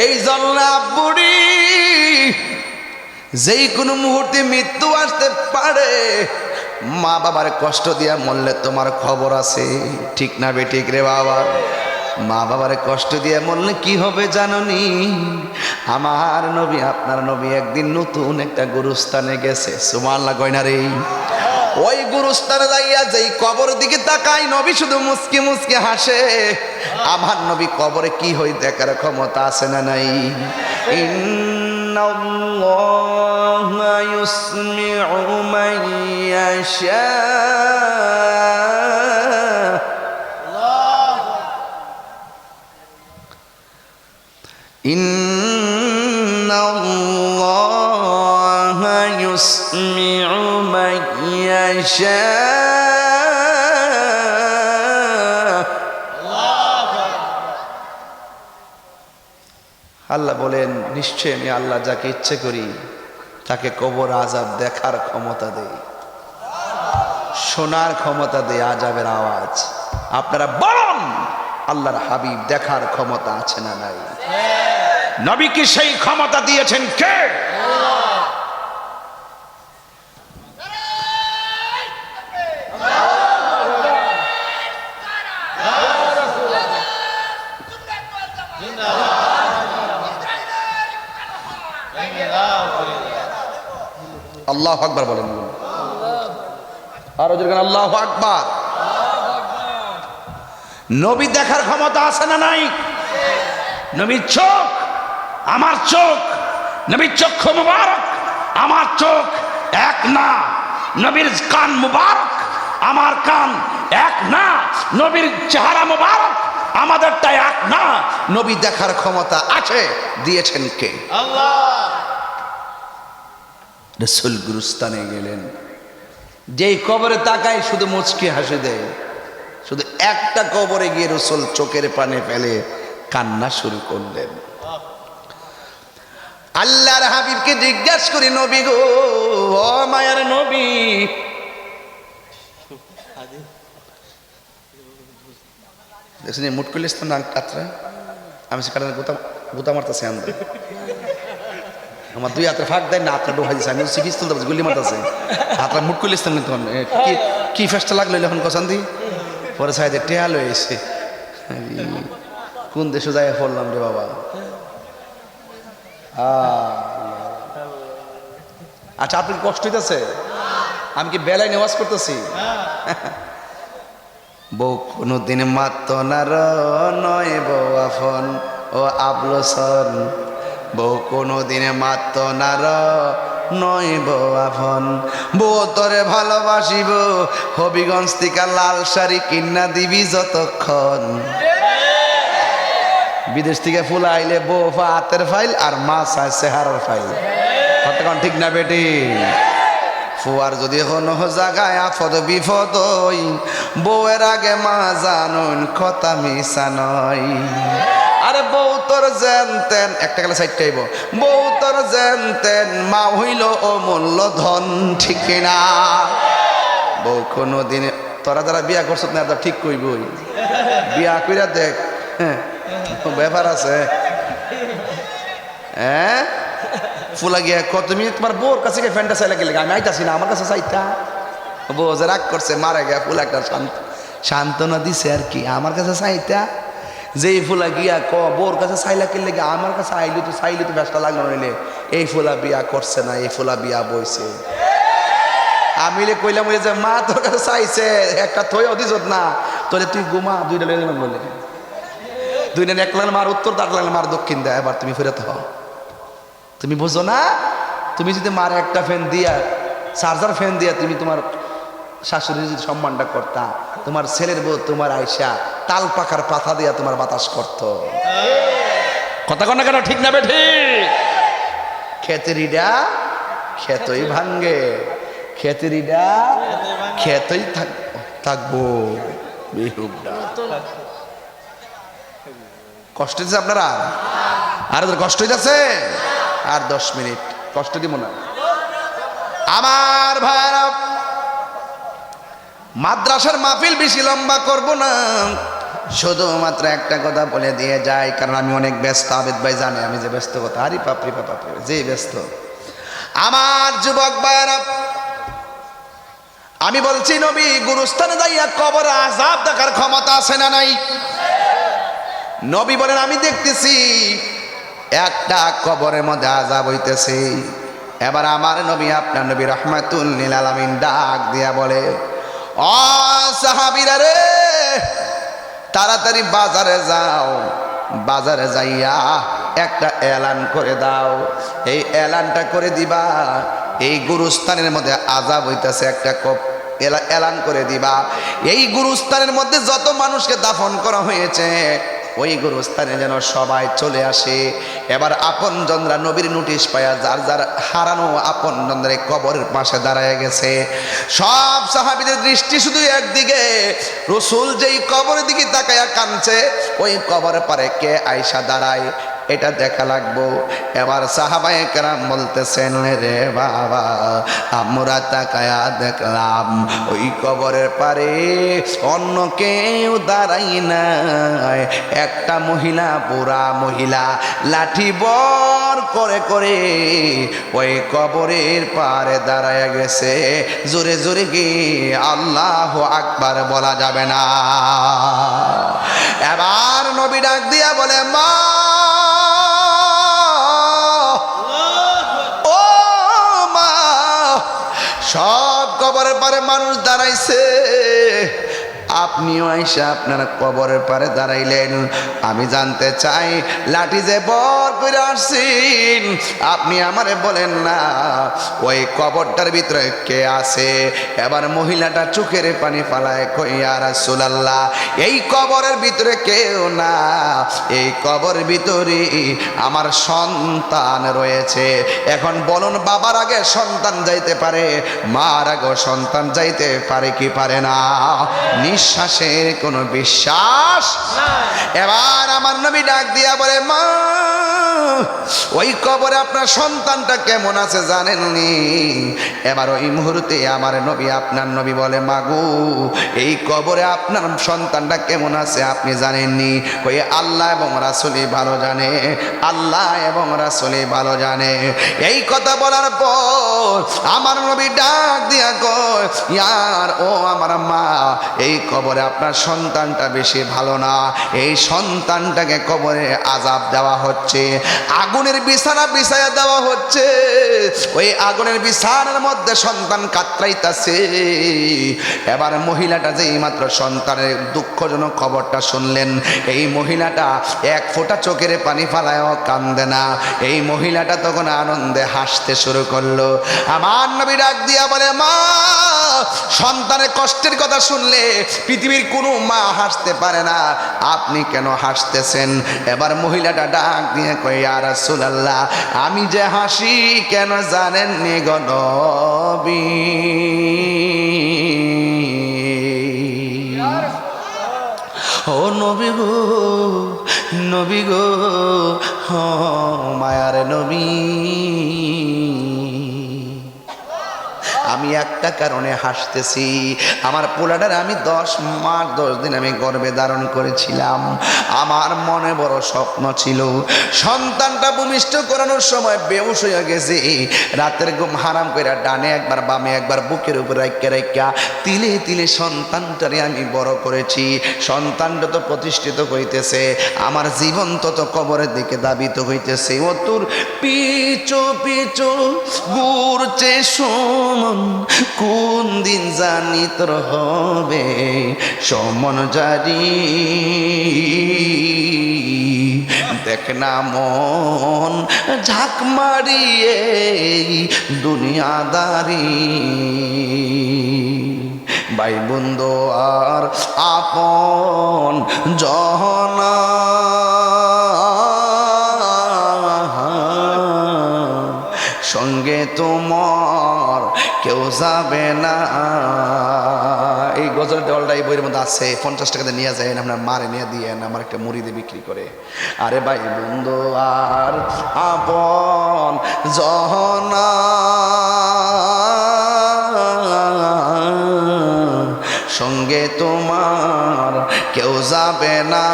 এই জন্য আব্বুড়ি যেই কোনো মুহূর্তে মৃত্যু আসতে পারে, মা বাবার কষ্ট দিয়া মরলে তোমার খবর আছে। ঠিক না বেঠিক রে বাবা? মা বাবার কষ্ট দিয়ে মরলে কি হবে জাননি? আমার নবী, আপনার নবী একদিন নতুন একটা গুরুস্থানে গেছে। সুমাল্লা গয়না রে? ওই গুরুস্থানে যাইয়া যেই কবর দিকে তাকাই নবী শুধু মুসকি মুসকি হাসে। আমার নবী কবরে কি হই দেখার ক্ষমতা আছে না নাই? ইন্নাল্লাহা يشاء আল্লাহ বলেন নিশ্চয় আমি আল্লাহ যাকে ইচ্ছে করি তাকে কবর আজাব দেখার ক্ষমতা দেই শোনার ক্ষমতা দেই আজাবের আওয়াজ আপনারা বলুন আল্লাহর হাবিব দেখার ক্ষমতা আছে না নাই নবীকে সেই ক্ষমতা দিয়েছেন কে আল্লাহ আকবার। নবী দেখার ক্ষমতা আছে না নাই? নবীর চোখ আমার চোখ নবীর চক্ষু মুবারক আমার চোখ এক না। নবীর কান মুবারক আমার কান এক না। নবীর চেহারা মুবারক আমাদেরটা এক না। নবী দেখার ক্ষমতা আছে দিয়েছেন কে? আল্লাহ। রসুল গুরুস্তানে গেলেন। যেই কবরে তাকায় শুধু মুচকি হাসি দেয়। শুধু একটা কবরে গিয়ে রসুল চোখের পানে ফেলে কান্না শুরু করলেন। আল্লাহর হাবিবকে জিজ্ঞাসা করি, নবী গো, ও মায়ার নবী, দেখছেন মুট না কাতরা আমি সেখানে গোতা গোতা মারতেছি আমরা। আমার দুই হাতের ফাঁক দেয় না হাতটা দিচ্ছে আমি সিপিস তুলতে পারছি গুলি মারতেছে। হাতটা মুট করলে কিন্তু তখন এ, কি ফেসটা লাগল এখন কসান দি পরে সাইডে টেয়াল হয়ে এসে কোন দেশে যাই পড়লাম রে বাবা। আচ্ছা আপনি কষ্ট হইতেছে? আমি কি বেলায় নেওয়াজ করতেছি বউ কোনোদিন মাত্ত নার নয় বউ আফন ও আবলসন। বউ কোনোদিন মাত্ত নার নয় বউ আফন বউ তরে ভালোবাসিব, হবিগঞ্জ থেকে লাল শাড়ি কিন্না দিবি যতক্ষণ। বিদেশ থেকে ফুল আইলে বউ হাতের ফাইল আর মাছ আছে চেহারার ফাইল। কতক্ষণ ঠিক না বেটি? ফুয়ার যদি কোনো জাগায় আফদ বিপদ বউয়ের আগে মা জানুন কথা মিশা নয়। আরে বউ তোর জেনতেন, একটা গেলে সাইড খাইব বউ তোর জেনতেন, মা হইল ও মূল্য ধন ঠিক না বউ কোনো দিনে তোরা যারা বিয়া করছত না তো ঠিক কইবই। বিয়া কইরা দেখ হ্যাঁ ব্যাপার আছে। হ্যাঁ? ফুলা গিয়া কত তুমি তোমার বউর কাছে গিয়ে ফ্যানটা চাইলে গেলে আমি আইতাছি না, আমার কাছে চাইতা। বউ যে রাগ করছে, মারা গিয়া ফুলা একটা শান্ত সান্ত্বনা দিছে আর কি, আমার কাছে চাইতা? যেই ফুলা গিয়া ক বউর কাছে চাইলা কিনলে গিয়া আমার কাছে আইলি তো চাইলি তো ব্যস্ত লাগল নইলে। এই ফুলা বিয়া করছে না, এই ফুলা বিয়া বইছে। আমি লে কইলাম ওই যে মা তোর কাছে চাইছে, একটা থই অধিজত না তোরে তুই গুমা দুইটা লেগে বলে। দুইটা এক লাগলে মার উত্তর তার লাগলে মার দক্ষিণ দেয়। এবার তুমি ফেরত হও। তুমি বুঝো না? তুমি যদি মার একটা ফ্যান দিয়া, চার্জার ফ্যান দিয়া তুমি তোমার শাশুড়ির যদি সম্মানটা করতা, তোমার ছেলের বউ তোমার আয়সা তাল পাকার পাতা দিয়া তোমার বাতাস করত। কথা কন কেন? ঠিক না বেঠি খেতেরিডা খেতই ভাঙ্গে খেতেরিডা খেতই থাক- থাকব। কষ্ট হচ্ছে আপনারা? আর কষ্ট হইতেছে? আর দশ মিনিট। কষ্ট দিব না। আমার ভাইরা মাদ্রাসার মাহফিল বেশি লম্বা করব না। শুধুমাত্র একটা কথা বলে দিয়ে যাই কারণ আমি অনেক ব্যস্ত, আবেদ ভাই জানে আমি যে ব্যস্ত কথা। আরে পাপড়ি পাপড়ি যে ব্যস্ত। আমার যুবক ভাইয়েরা, আমি বলছি, নবী, গুরুস্থানে যাইয়া কবর আজাব দেখার ক্ষমতা আছে না নাই? নবী বলেন, আমি দেখতেছি, একটা কবরের মধ্যে আজাব হইতেছে। এবার আমার নবী, আপনার নবী রহমাতুল্লিল আলামিন ডাক দিয়া বলে, অ সাহাবিরা রে তাড়াতাড়ি বাজারে যাও। বাজারে যাইয়া একটা এলান করে দাও। এই এলানটা করে দিবা। এই গুরুস্থানের মধ্যে আজাব হইতেছে একটা কপ। এলা- এলান করে দিবা। এই গুরুস্থানের মধ্যে যত মানুষকে দাফন করা হয়েছে ওই গুরুস্থানে যেন সবাই চলে আসে। এবার আপন জনরা নবীর নোটিশ পায়া যার যার হারানো আপন জন্দ্রে কবরের পাশে দাঁড়ায় গেছে। সব সাহাবিদের দৃষ্টি শুধু একদিকে। রসুল যেই কবরের দিকে তাকায়া কানছে ওই কবর পারে কে আয়সা দাঁড়ায়? এটা দেখা লাগবো। এবার সাহাবাই কেরাম বলতেছেন, রে বাবা, আমরা তাকায়া দেখলাম, ওই কবরের পারে অন্য কেউ দাঁড়াই নাই। একটা মহিলা, বুড়া মহিলা, লাঠি বর করে করে ওই কবরের পারে দাঁড়ায় গেছে। জোরে জোরে গিয়ে আল্লাহ আকবার বলা যাবে না। এবার নবী ডাক দিয়া বলে, মা সব কবরের পারে মানুষ দাঁড়াইছে। আপনিও আইসা আপনার কবরের পারে দাঁড়াইলেন। আমি জানতে চাই, লাঠি যে বর করে আসছেন, আপনি আমারে বলেন না, ওই কবরটার ভিতরে কে আছে? এবার মহিলাটা চোখের পানি ফালায় কইয়া রাসূলুল্লাহ, এই কবরের ভিতরে কেউ না। এই কবর ভিতরে আমার সন্তান রয়েছে। এখন বলুন, বাবার আগে সন্তান যাইতে পারে, মার আগে সন্তান যাইতে পারে কি পারে না? নিঃশ্বাসের কোনো বিশ্বাস এবার আমার নবী ডাক দিয়া বলে মা ওই কবরে আপনার সন্তানটা কেমন আছে জানেননি? এবার ওই মুহূর্তে আমার নবী আপনার নবী বলে মাগু এই কবরে আপনার সন্তানটা কেমন আছে আপনি জানেননি? ওই আল্লাহ এবং রাসুলি ভালো জানে আল্লাহ এবং রাসুলি ভালো জানে। এই কথা বলার পর আমার নবী ডাক দিয়া কয় ইয়ার ও আমার মা এই কবরে আপনার সন্তানটা বেশি ভালো না। এই সন্তানটাকে কবরে আজাব দেওয়া হচ্ছে। আগুনের বিছানা বিছায়া দেওয়া হচ্ছে। ওই আগুনের বিছানার মধ্যে সন্তান কাতরাইতাছে। এবার মহিলাটা যেই মাত্র সন্তানের দুঃখজনক খবরটা শুনলেন, এই মহিলাটা এক ফোঁটা চোখের পানি ফালায়ও কান্দে না। এই মহিলাটা তখন আনন্দে হাসতে শুরু করল। আমার নবী ডাক দিয়া বলে, মা, সন্তানের কষ্টের কথা শুনলে পৃথিবীর কোনো মা হাসতে পারে না। আপনি কেন হাসতেছেন? এবার মহিলাটা ডাক দিয়ে কই আর রাসূলুল্লাহ, আমি যে হাসি কেন জানেন নি গো নবী? ও নবী গো নবী গো, হ মায়ার নবী। আমি একটা কারণে হাসতেছি। আমার পোলাটার আমি দশ মাস, দশ দিন আমি গর্বে ধারণ করেছিলাম। আমার মনে বড় স্বপ্ন ছিল, সন্তানটা ভূমিষ্ঠ করানোর সময় বেউস হয়ে গেছে। রাতের ঘুম হারাম করে ডানে একবার, বামে একবার, বুকের উপর রাইকা রাইকা তিলে তিলে সন্তানটারে আমি বড় করেছি। সন্তানটা তো প্রতিষ্ঠিত হইতেছে আমার জীবন তত কবরের দিকে দাবিত হইতেছে। ও তোর পিছু পিছু ঘুরছে সমন কোন দিন জানি হবে সমন জারি? দেখ না মন, ঝাঁক মারিয়ে দুনিয়াদারি ভাই বন্ধু, আর আপন জহনা। সঙ্গে তোমার কেউ যাবে না। এই গজল অলটা এই বইয়ের মধ্যে আছে। পঞ্চাশ টাকাতে নিয়ে যায় আপনার মারে নিয়ে দিয়ে আমার একটা মুড়ি দিয়ে বিক্রি করে। আরে ভাই বন্ধু, আর আপন জহনা সঙ্গে তোমার কেউ যাবে না।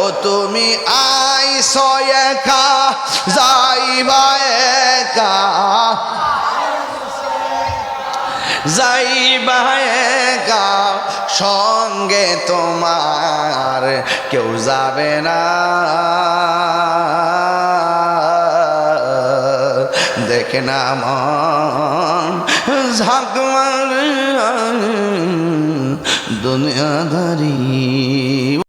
ও তুমি আইস একা যাইবা একা সঙ্গে তোমার কেউ যাবে না। দেখে না মন ঝাঁকমার দুনিয়াদারি।